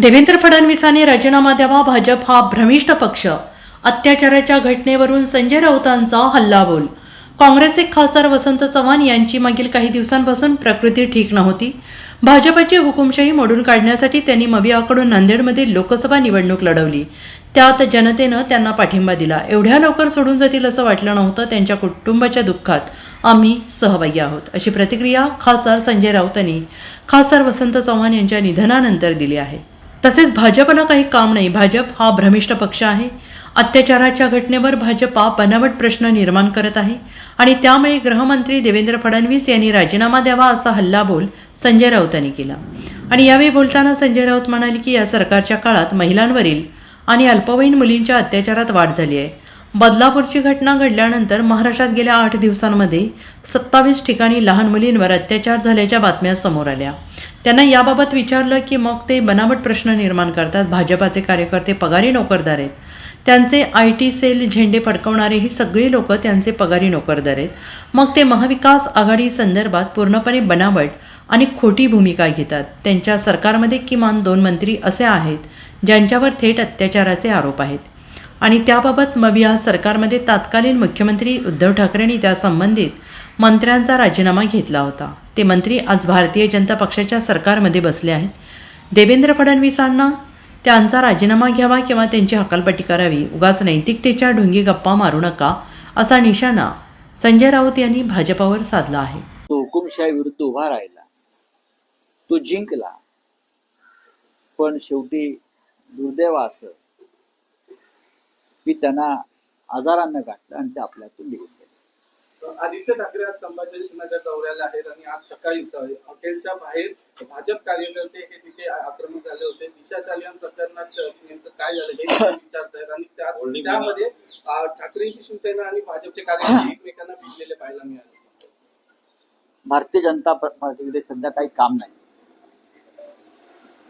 देवेंद्र फडणवीसांनी राजीनामा द्यावा भाजप हा भ्रमिष्ट पक्ष. अत्याचाराच्या घटनेवरून संजय राऊतांचा हल्लाबोल. काँग्रेसचे खासदार वसंत चव्हाण यांची मागील काही दिवसांपासून प्रकृती ठीक नव्हती. भाजपाची हुकुमशाही मोडून काढण्यासाठी त्यांनी मवियाकडून नांदेडमध्ये लोकसभा निवडणूक लढवली. त्यात जनतेनं त्यांना पाठिंबा दिला. एवढ्या लवकर सोडून जातील असं वाटलं नव्हतं त्यांच्या कुटुंबाच्या दुःखात. आम्ही सहभागी आहोत अशी प्रतिक्रिया खासदार संजय राऊतांनी खासदार वसंत चव्हाण यांच्या निधनानंतर दिली आहे. तसेच भाजपला काही काम नाही. भाजप हा भ्रमिष्ट पक्ष आहे. अत्याचाराच्या घटनेवर भाजपा बनावट प्रश्न निर्माण करत आहे. आणि त्यामुळे गृहमंत्री देवेंद्र फडणवीस यांनी राजीनामा द्यावा असा हल्लाबोल संजय राऊतांनी केला. आणि यावेळी बोलताना संजय राऊत म्हणाले की या सरकारच्या काळात महिलांवरील आणि अल्पवयीन मुलींच्या अत्याचारात वाढ झाली आहे. बदलापूरची घटना घडल्यानंतर महाराष्ट्रात गेल्या आठ दिवसांमध्ये सत्तावीस ठिकाणी लहान मुलींवर अत्याचार झाल्याच्या बातम्या समोर आल्या. त्यांना याबाबत विचारलं की मग ते बनावट प्रश्न निर्माण करतात भाजपाचे कार्यकर्ते पगारी नोकरदार आहेत. त्यांचे आय टी सेल झेंडे फडकवणारे ही सगळी लोक त्यांचे पगारी नोकरदार आहेत. मग ते महाविकास आघाडी संदर्भात पूर्णपणे बनावट आणि खोटी भूमिका घेतात. त्यांच्या सरकारमध्ये किमान दोन मंत्री असे आहेत ज्यांच्यावर थेट अत्याचाराचे आरोप आहेत. आणि त्याबाबत मविया सरकारमध्ये तत्कालीन मुख्यमंत्री उद्धव ठाकरेंनी त्या संबंधित मंत्र्यांचा राजीनामा घेतला होता. ते मंत्री आज भारतीय जनता पक्षाच्या सरकारमध्ये बसले आहेत. देवेंद्र फडणवीसांना त्यांचा राजीनामा घ्यावा किंवा त्यांची हकालपट्टी करावी उगाच नैतिकतेच्या ढोंगी गप्पा मारू नका असा निशाणा संजय राऊत यांनी भाजपावर साधला आहे. तो हुकुमशाही विरुद्ध उभा राहिला. तो जिंकला. पण शेवटी दुर्दैव असं की त्यांना आजारानं गाठलं आणि ते आपल्यातून निघून गेले. आदित्य ठाकरे आज संभाजीनगर दौऱ्याला आहेत आणि आज सकाळी स- हॉटेलच्या बाहेर भाजप कार्यकर्ते हे तिथे आक्रमक झाले होते. दिशा चालियन प्रकरणात नेमकं काय झालं हे ते विचारतायत. आणि त्या- त्यामध्ये ठाकरेंची शिवसेना आणि भाजपचे कार्यकर्ते एकमेकांना भिडलेले पाहायला मिळाले. भारतीय जनता प- पार्टीकडे सध्या काही काम नाही.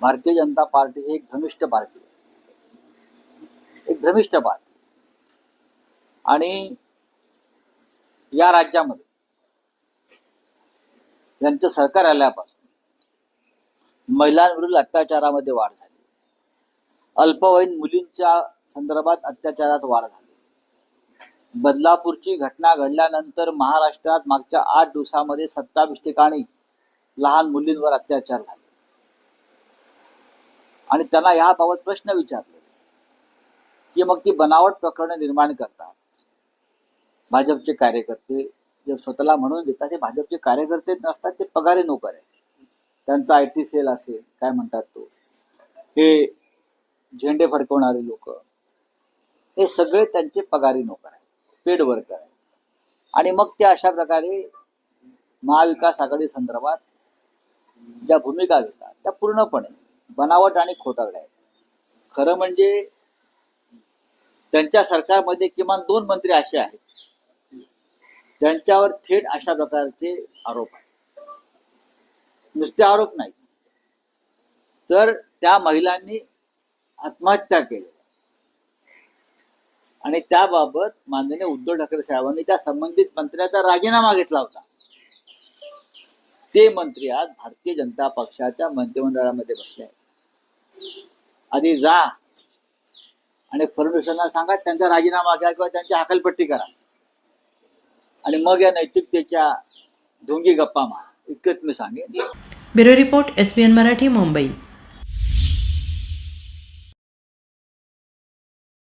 भारतीय जनता पार्टी ही एक भ्रमिष्ट पार्टी आहे. एक भ्रमिष्ट पार्टी. आणि या राज्यामध्ये यांचं सरकार आल्यापासून महिलांवरील अत्याचारामध्ये वाढ झाली. अल्पवयीन मुलींच्या संदर्भात अत्याचारात वाढ झाली. बदलापूरची घटना घडल्यानंतर महाराष्ट्रात मागच्या आठ दिवसामध्ये सत्तावीस ठिकाणी लहान मुलींवर अत्याचार झाले. आणि त्यांना याबाबत प्रश्न विचारले. की मग ती बनावट प्रकरणे निर्माण करतात. भाजपचे कार्यकर्ते जे स्वतःला म्हणून घेतात ते भाजपचे कार्यकर्ते नसतात ते पगारी नोकर आहेत. त्यांचा आय टी सेल असेल काय म्हणतात तो? हे झेंडे फडकवणारे लोक हे सगळे त्यांचे पगारी नोकर आहेत पेड वर्कर आहेत. आणि मग ते अशा प्रकारे महाविकास आघाडी संदर्भात ज्या भूमिका घेतात त्या पूर्णपणे बनावट आणि खोटारड्या आहेत. खरं म्हणजे त्यांच्या सरकारमध्ये किमान दोन मंत्री असे आहेत. ज्यांच्यावर थेट अशा प्रकारचे आरोप आहेत. नुसते आरोप नाही. तर त्या महिलांनी आत्महत्या केली. आणि त्याबाबत माननीय उद्धव ठाकरे साहेबांनी त्या संबंधित मंत्र्याचा राजीनामा घेतला होता. ते मंत्री आज भारतीय जनता पक्षाच्या मंत्रिमंडळामध्ये बसले आहेत. आधी जा आणि फडणवीसांना सांगा त्यांचा राजीनामा घ्या किंवा त्यांची हकलपट्टी करा. आणि मग या नैतिकतेच्या ढोंगी गप्पा मा इतकंच मी सांगेन. Bureau report S Marathi Mumbai.